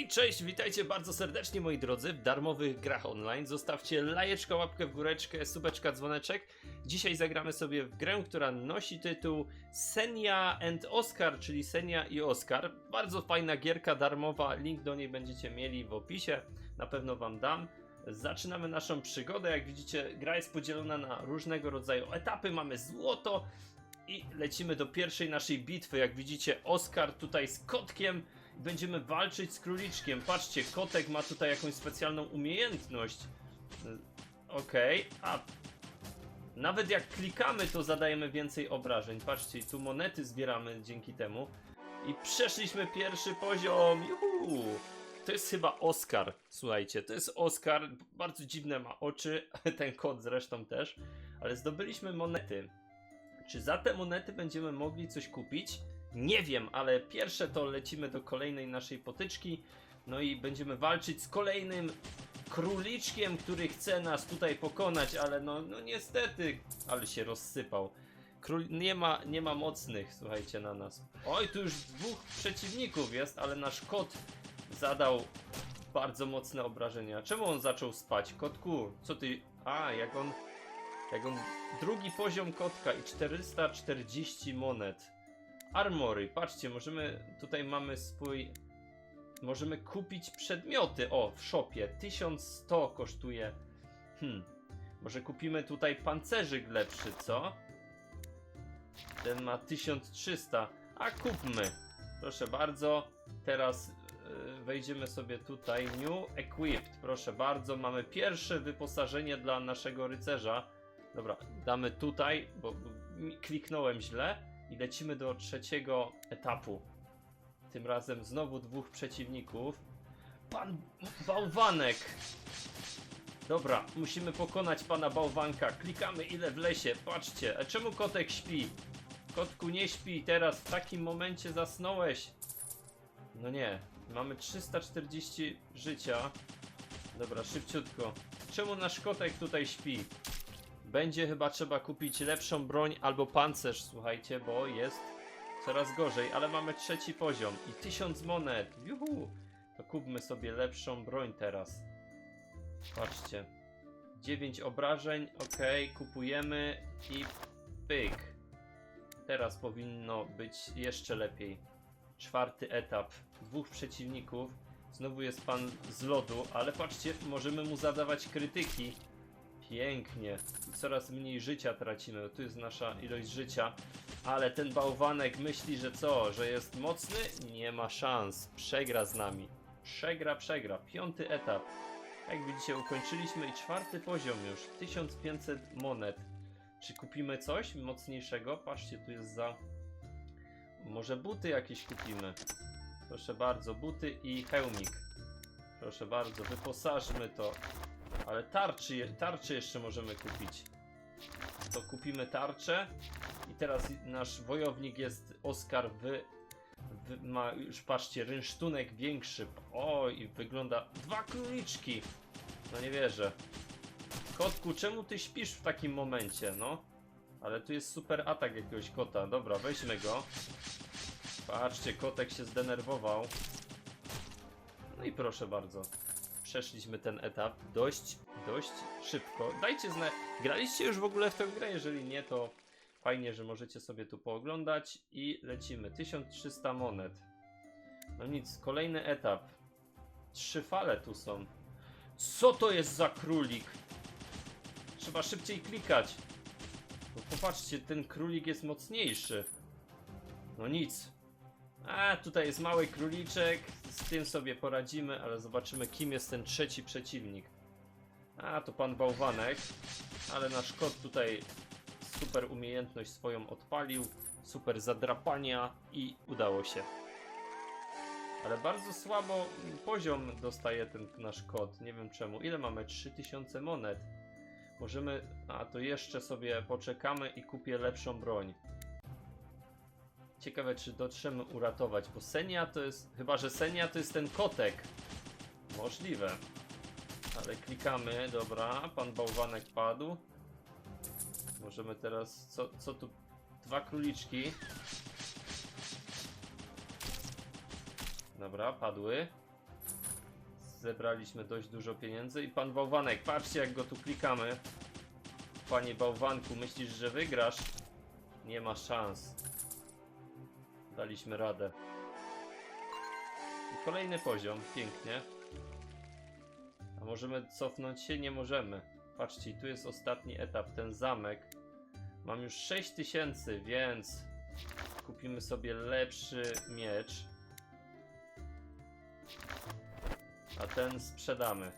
Hej, cześć, witajcie bardzo serdecznie moi drodzy w darmowych grach online. Zostawcie lajeczkę, łapkę w góreczkę, subeczka, dzwoneczek. Dzisiaj zagramy sobie w grę, która nosi tytuł Senia and Oscar, czyli Senia i Oscar. Bardzo fajna gierka darmowa, link do niej będziecie mieli w opisie, na pewno wam dam. Zaczynamy naszą przygodę. Jak widzicie, gra jest podzielona na różnego rodzaju etapy. Mamy złoto, i lecimy do pierwszej naszej bitwy. Jak widzicie, Oskar tutaj z kotkiem. Będziemy walczyć z króliczkiem. Patrzcie, kotek ma tutaj jakąś specjalną umiejętność. Y, Okej, a nawet jak klikamy, to zadajemy więcej obrażeń. Patrzcie, tu monety zbieramy dzięki temu. I przeszliśmy pierwszy poziom. Juhu! To jest chyba Oskar. Słuchajcie, to jest Oskar. Bardzo dziwne ma oczy. Ten kot zresztą też. Ale zdobyliśmy monety. Czy za te monety będziemy mogli coś kupić? Nie wiem, ale pierwsze to lecimy do kolejnej naszej potyczki. No i będziemy walczyć z kolejnym króliczkiem, który chce nas tutaj pokonać, ale no, no niestety, ale się rozsypał. Król nie ma, nie ma mocnych, słuchajcie, na nas. Oj, tu już dwóch przeciwników jest, ale nasz kot zadał bardzo mocne obrażenia. Czemu on zaczął spać? Kotku, co ty... A, jak on... Jak on... Drugi poziom kotka i 440 monet. Armory, patrzcie, możemy... Tutaj mamy swój... Możemy kupić przedmioty. O, w shopie. 1100 kosztuje. Hmm. Może kupimy tutaj pancerzyk lepszy, co? Ten ma 1300. A kupmy. Proszę bardzo. Teraz yy, wejdziemy sobie tutaj. New Equipped. Proszę bardzo. Mamy pierwsze wyposażenie dla naszego rycerza. Dobra, damy tutaj, bo, bo kliknąłem źle i lecimy do trzeciego etapu. Tym razem znowu dwóch przeciwników. Pan bałwanek! Dobra, musimy pokonać pana bałwanka. Klikamy ile w lesie. Patrzcie, a czemu kotek śpi? Kotku nie śpi, teraz w takim momencie zasnąłeś. No nie, mamy 340 życia. Dobra, szybciutko. Czemu nasz kotek tutaj śpi? Będzie chyba trzeba kupić lepszą broń albo pancerz, słuchajcie, bo jest coraz gorzej, ale mamy trzeci poziom i 1000 monet. Juhu! To kupmy sobie lepszą broń teraz. Patrzcie. 9 obrażeń, ok, kupujemy i pyk. Teraz powinno być jeszcze lepiej. Czwarty etap. Dwóch przeciwników. Znowu jest pan z lodu, ale patrzcie, możemy mu zadawać krytyki. Pięknie. Coraz mniej życia tracimy. Tu jest nasza ilość życia. Ale ten bałwanek myśli, że co? Że jest mocny? Nie ma szans. Przegra z nami. Przegra, przegra. Piąty etap. Jak widzicie, ukończyliśmy i czwarty poziom już. 1500 monet. Czy kupimy coś mocniejszego? Patrzcie, tu jest za... Może buty jakieś kupimy. Proszę bardzo, buty i hełmik. Proszę bardzo, wyposażmy to. Ale tarczy, tarczy jeszcze możemy kupić. To kupimy tarczę. I teraz nasz wojownik jest Oskar w, w ma już patrzcie, rynsztunek większy. O, i wygląda dwa króliczki. No nie wierzę. Kotku, czemu ty śpisz w takim momencie, no? Ale tu jest super atak jakiegoś kota. Dobra, weźmy go. Patrzcie, kotek się zdenerwował. No i proszę bardzo. Przeszliśmy ten etap dość, dość szybko. Dajcie znać, graliście już w ogóle w tę grę? Jeżeli nie, to fajnie, że możecie sobie tu pooglądać. I lecimy. 1300 monet. No nic, kolejny etap. Trzy fale tu są. Co to jest za królik? Trzeba szybciej klikać. Bo popatrzcie, ten królik jest mocniejszy. No nic. A, tutaj jest mały króliczek. Z tym sobie poradzimy, ale zobaczymy, kim jest ten trzeci przeciwnik. A, to pan bałwanek. Ale nasz kot tutaj super umiejętność swoją odpalił. Super zadrapania i udało się. Ale bardzo słabo poziom dostaje ten nasz kot. Nie wiem czemu. Ile mamy? 3000 monet. Możemy. A to jeszcze sobie poczekamy i kupię lepszą broń. Ciekawe, czy dotrzemy uratować, bo Senia to jest. Chyba, że Senia to jest ten kotek. Możliwe. Ale klikamy, dobra. Pan bałwanek padł. Możemy teraz. Co, co tu? Dwa króliczki. Dobra, padły. zebraliśmy dość dużo pieniędzy. I pan bałwanek, patrzcie jak go tu klikamy. Panie bałwanku, myślisz, że wygrasz? Nie ma szans. Daliśmy radę. I kolejny poziom, pięknie. A możemy cofnąć się? Nie możemy. Patrzcie, tu jest ostatni etap, ten zamek. Mam już 6000, więc kupimy sobie lepszy miecz. A ten sprzedamy.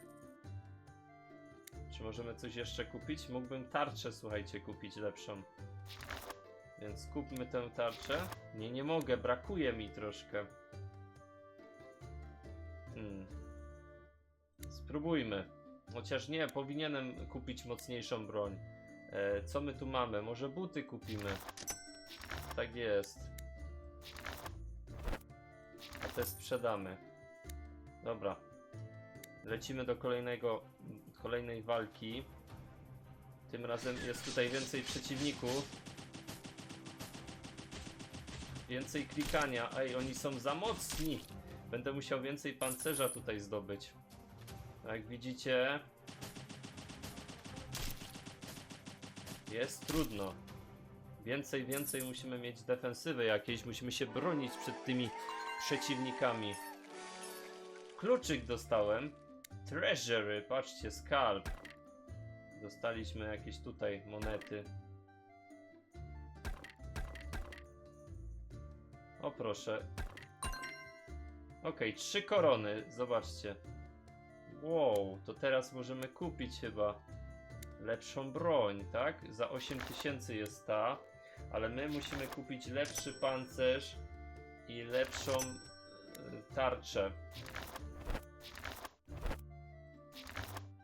Czy możemy coś jeszcze kupić? Mógłbym tarczę, słuchajcie, kupić lepszą. Więc kupmy tę tarczę. Nie, nie mogę, brakuje mi troszkę. Hmm. Spróbujmy. Chociaż nie, powinienem kupić mocniejszą broń. E, co my tu mamy? Może buty kupimy? Tak jest. A te sprzedamy. Dobra. Lecimy do kolejnego, kolejnej walki. Tym razem jest tutaj więcej przeciwników. Więcej klikania. Ej, oni są za mocni. Będę musiał więcej pancerza tutaj zdobyć. Jak widzicie, jest trudno. Więcej, więcej musimy mieć defensywy jakiejś, musimy się bronić przed tymi przeciwnikami. Kluczyk dostałem. Treasury, patrzcie, skalp. Dostaliśmy jakieś tutaj monety. Proszę. Okej, trzy korony, zobaczcie. Wow, to teraz możemy kupić chyba lepszą broń, tak? Za 8000 jest ta, ale my musimy kupić lepszy pancerz i lepszą e, tarczę.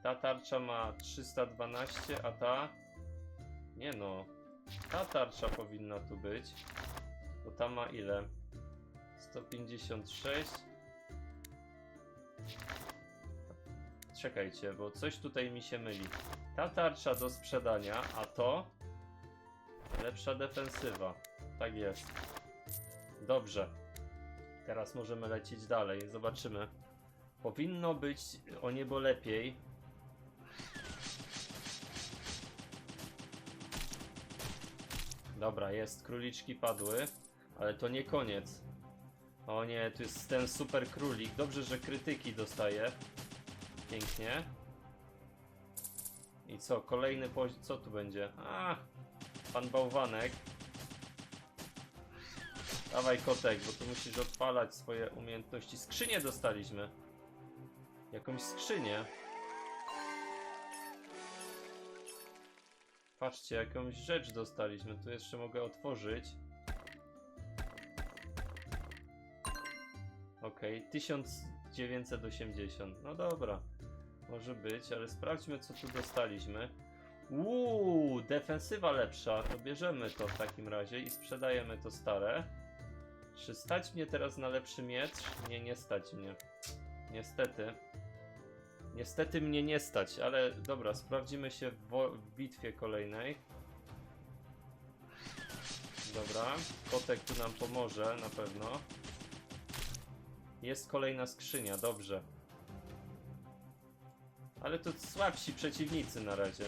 Ta tarcza ma 312, a ta... Nie no. Ta tarcza powinna tu być. Bo ta ma ile? 156. Czekajcie, bo coś tutaj mi się myli. Ta tarcza do sprzedania, a to lepsza defensywa. Tak jest. Dobrze. Teraz możemy lecieć dalej. Zobaczymy. Powinno być o niebo lepiej. Dobra, jest. Króliczki padły. Ale to nie koniec. O nie, tu jest ten super królik. Dobrze, że krytyki dostaje. Pięknie. I co? Kolejny poziom. Co tu będzie? A, pan bałwanek. Dawaj kotek, bo tu musisz odpalać swoje umiejętności. Skrzynię dostaliśmy. Jakąś skrzynię. Patrzcie, jakąś rzecz dostaliśmy. Tu jeszcze mogę otworzyć. Okej, 1980. No dobra. Może być, ale sprawdźmy co tu dostaliśmy. Uuu, defensywa lepsza. To bierzemy to w takim razie i sprzedajemy to stare. Czy stać mnie teraz na lepszy miecz? Nie, nie stać mnie. Niestety. Niestety mnie nie stać, ale dobra, sprawdzimy się w, w bitwie kolejnej. Dobra, kotek tu nam pomoże na pewno. Jest kolejna skrzynia, dobrze. Ale to słabsi przeciwnicy na razie.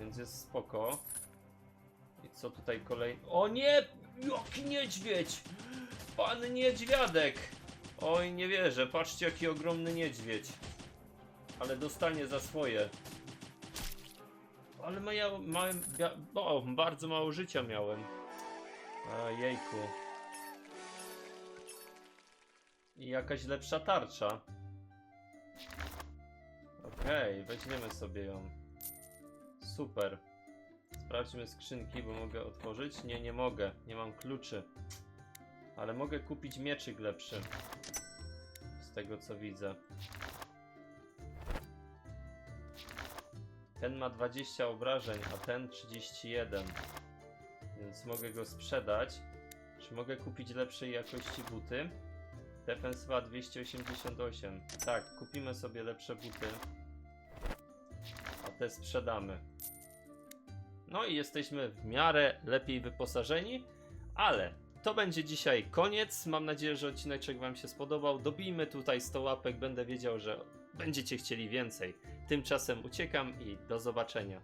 Więc jest spoko. I co tutaj kolej... O nie! Jaki niedźwiedź! Pan niedźwiadek! Oj, nie wierzę. Patrzcie, jaki ogromny niedźwiedź. Ale dostanie za swoje. Ale ma, ja, o, bardzo mało życia miałem. A, jejku. I jakaś lepsza tarcza. Okej, weźmiemy sobie ją. Super. Sprawdźmy skrzynki, bo mogę otworzyć. Nie, nie mogę. Nie mam kluczy. Ale mogę kupić mieczyk lepszy. Z tego co widzę. Ten ma 20 obrażeń, a ten 31. Więc mogę go sprzedać. Czy mogę kupić lepszej jakości buty? Defensywa 288. Tak, kupimy sobie lepsze buty. A te sprzedamy. No i jesteśmy w miarę lepiej wyposażeni, ale to będzie dzisiaj koniec. Mam nadzieję, że odcineczek Wam się spodobał. Dobijmy tutaj 100 łapek, będę wiedział, że będziecie chcieli więcej. Tymczasem uciekam i do zobaczenia.